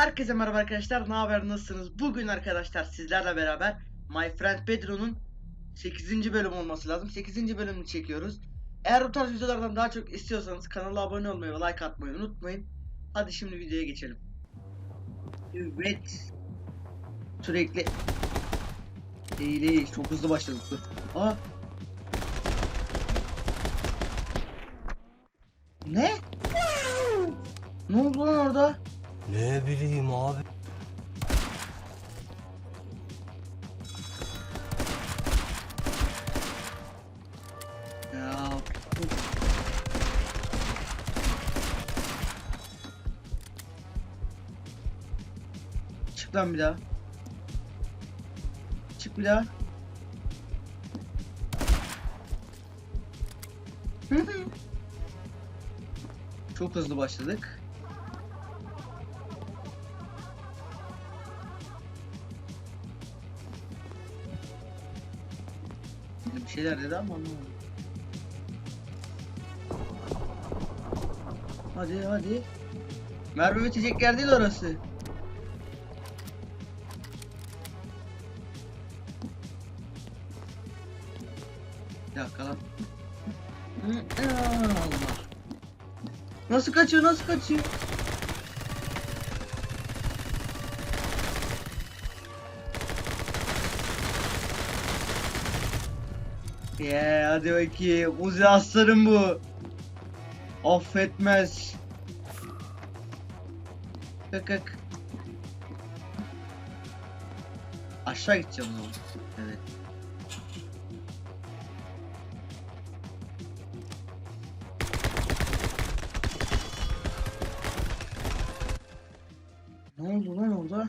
Herkese merhaba arkadaşlar. Ne haber? Nasılsınız? Bugün arkadaşlar sizlerle beraber My Friend Pedro'nun 8. bölüm olması lazım. 8. bölümünü çekiyoruz. Eğer bu tarz videolardan daha çok istiyorsanız kanala abone olmayı ve like atmayı unutmayın. Hadi şimdi videoya geçelim. Evet. Sürekli Değil. Çok hızlı başladık. Aa. Ne? Ne oldu lan orada? Ne bileyim abi. Ya. Çık lan bir daha. Çık bir daha. Çok hızlı başladık. Şeyler dedi ama anlamadım. Hadi hadi. Mermi bitecek yer değil orası. Bir. Nasıl kaçıyor nasıl kaçıyor? Yeah, hadi bakayım. Uzi aslanım bu. Affetmez. Kık kık. Aşağı gideceğim o zaman. Evet. Ne oldu lan orada?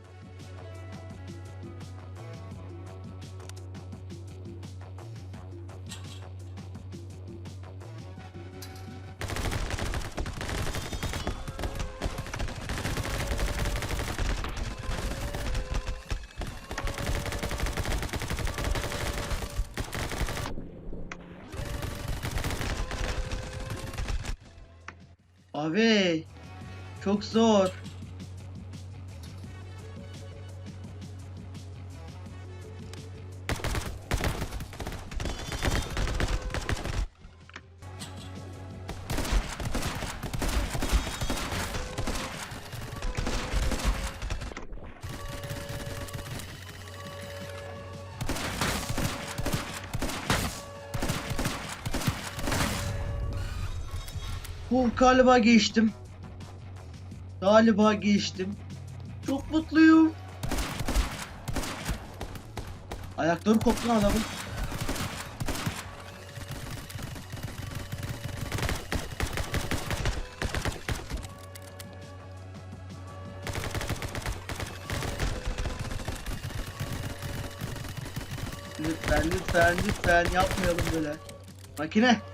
Abi çok zor. Galiba geçtim. Galiba geçtim. Çok mutluyum. Ayakları koptu lan adamın. Lütfen lütfen lütfen yapmayalım böyle. Makine.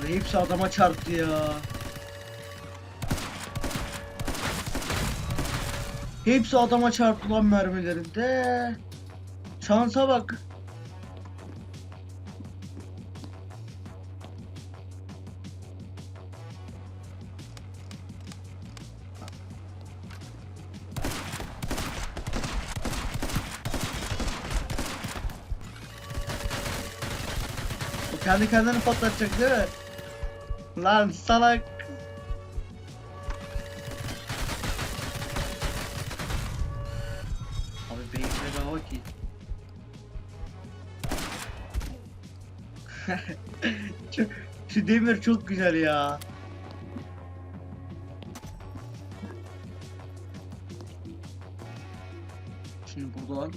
Abi hepsi adama çarptı ya. Hepsi adama çarptı lan mermilerinde. Şansa bak. Kendi kendini patlatacak değil mi? Lan salak. Abi beynine daha bak ki. şu, şu demir çok güzel ya. Şimdi buradan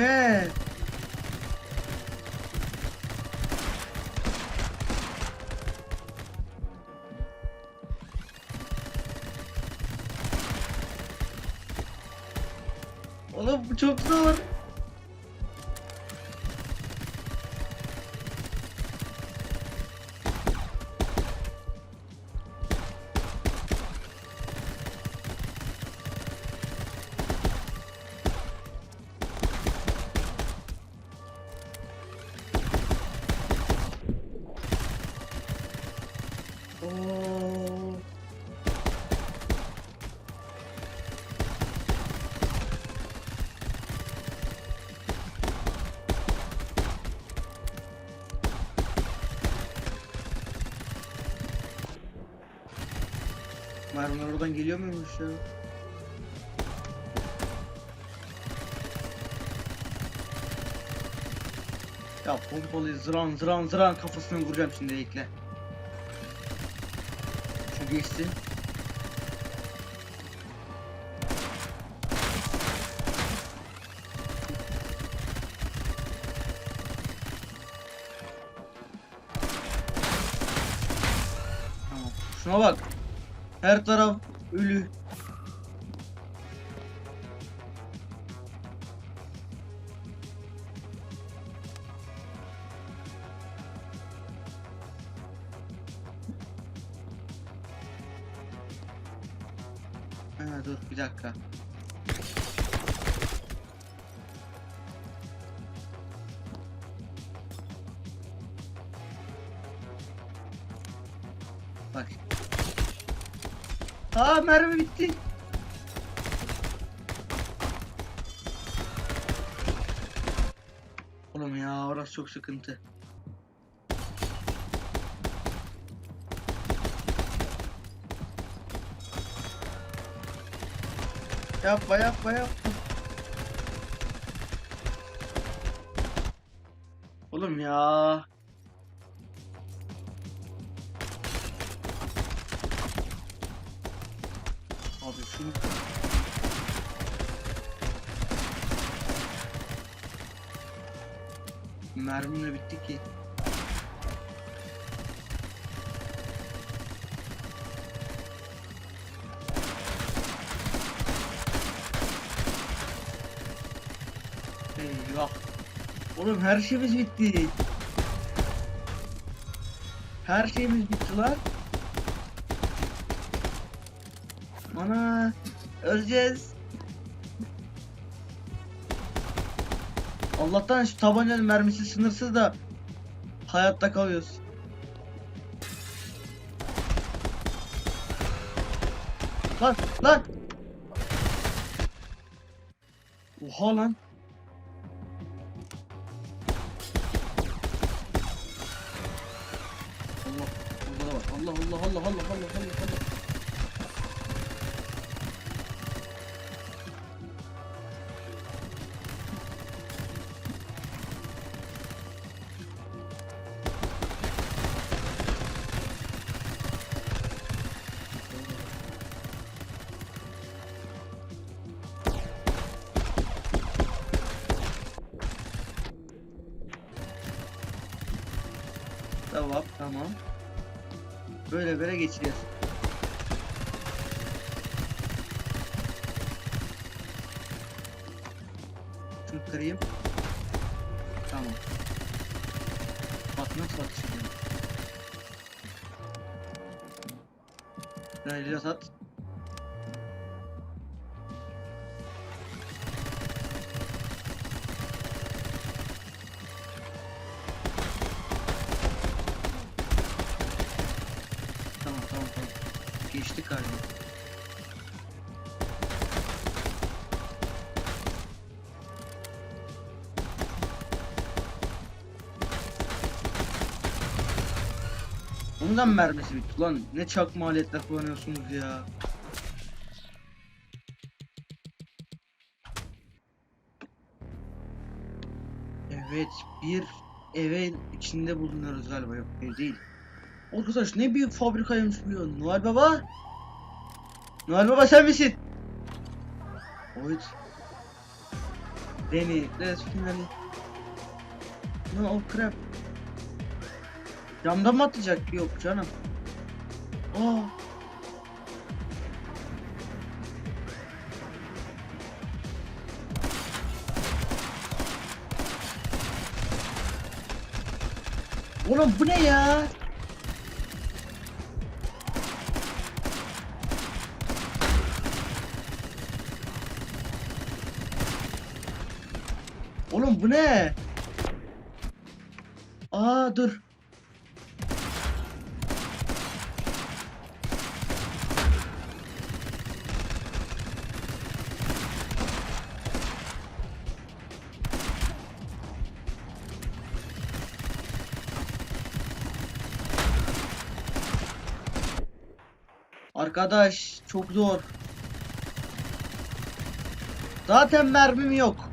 Ne? Oğlum bu çok zor. Mermiler oradan geliyor muymuş ya? Ya pompalı zıran zıran zıran kafasına vuracağım şimdi ekle. Şu geçsin. Tamam. Şuna bak. Her taraf ölü. Ha, dur bir dakika. Bak. Aa mermi bitti. Oğlum ya orası çok sıkıntı. Yapma yapma yapma. Oğlum ya. Şunu Mermimle bitti ki. Eyvah. Oğlum her şeyimiz bitti. Her şeyimiz bitti lan. Ana öleceğiz. Allah'tan şu tabancanın mermisi sınırsız da hayatta kalıyoruz. Lan lan. Oha lan. Allah Allah Allah Allah Allah. Tamam. Böyle böyle geçeceğiz. Şunu kırayım. Tamam. Bak nasıl atış ediyorum. Böyle biraz at. Bundan mermisi bitti lan. Ne çakma aletler kullanıyorsunuz ya. Evet bir evin içinde bulunuyoruz galiba yok ev değil. Arkadaş ne büyük fabrikaymış bu ya. Noel Baba? Noel Baba sen misin? Evet. Danny, let's finally. No crap. Camdan mı atacak? Yok canım. Aa. Oğlum bu ne ya? Oğlum bu ne? Aa dur. Arkadaş çok zor. Zaten mermim yok.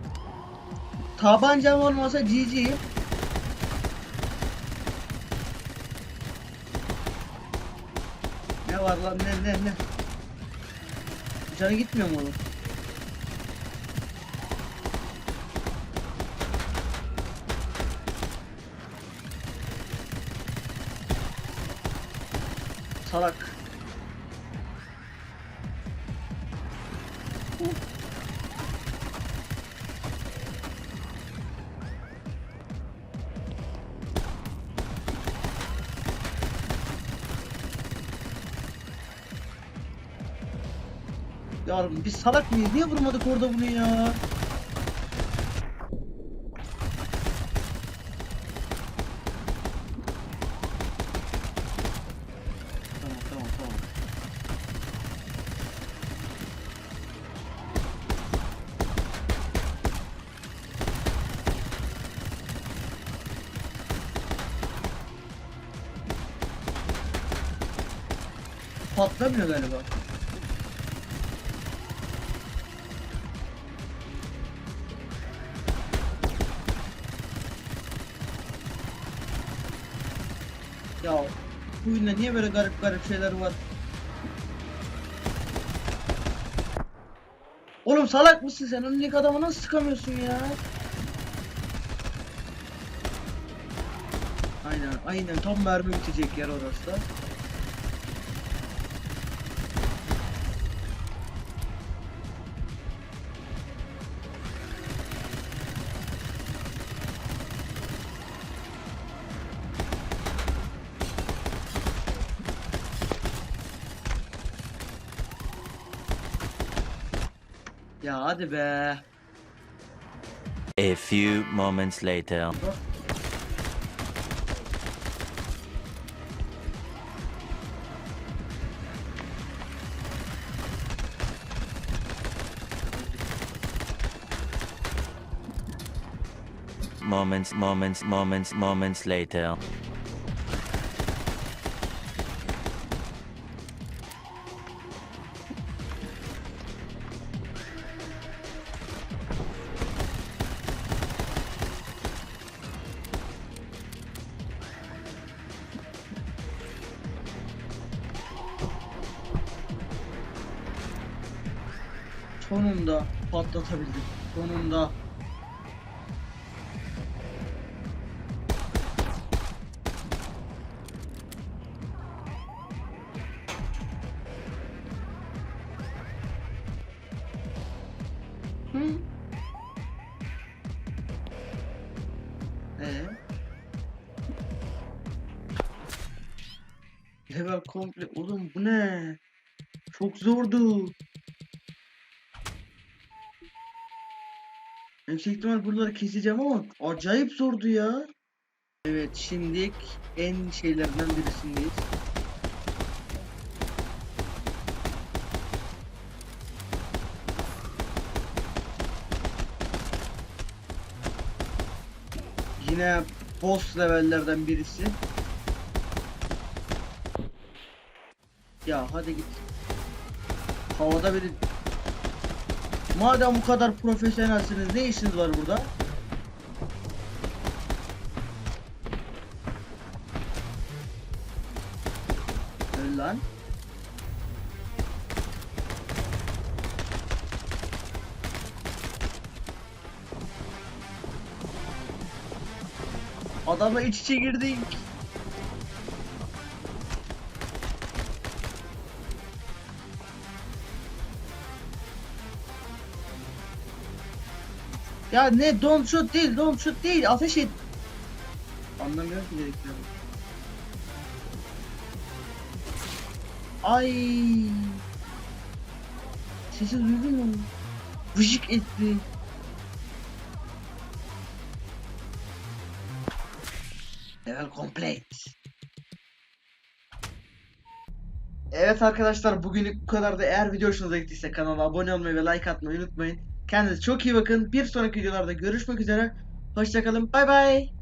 Tabancam olmasa GG. Ne var lan ne ne ne? Canı gitmiyor mu oğlum? Salak. Ya biz salak mıyız? Niye vurmadık orada bunu ya? Tamam tamam tamam. Patlamıyor galiba. Oyunda niye böyle garip garip şeyler var? Oğlum salak mısın sen? Önündeki adamı nasıl sıkamıyorsun ya? Aynen aynen tam mermi bitecek yer orası da. Hadi be. A few moments later. Moments, moments, moments, moments later. Sonunda patlatabildim. Sonunda. Hı? Ee? Level komple oğlum bu ne? Çok zordu. Yüksek ihtimal buraları keseceğim ama acayip zordu ya. Evet şimdi en şeylerden birisindeyiz. Yine boss levellerden birisi. Ya hadi git. Havada biri Madem bu kadar profesyonelsiniz ne işiniz var burada? Öl lan. Adamla iç içe girdik. Ya ne don't shoot değil, don't shoot değil, ateş et. Anlamıyorum ki dediklerini. Ay. Sesi duydun mu? Vıcık etti. Level complete. Evet arkadaşlar bugünlük bu kadar da eğer video hoşunuza gittiyse kanala abone olmayı ve like atmayı unutmayın. Kendinize çok iyi bakın. Bir sonraki videolarda görüşmek üzere. Hoşçakalın. Bay bay.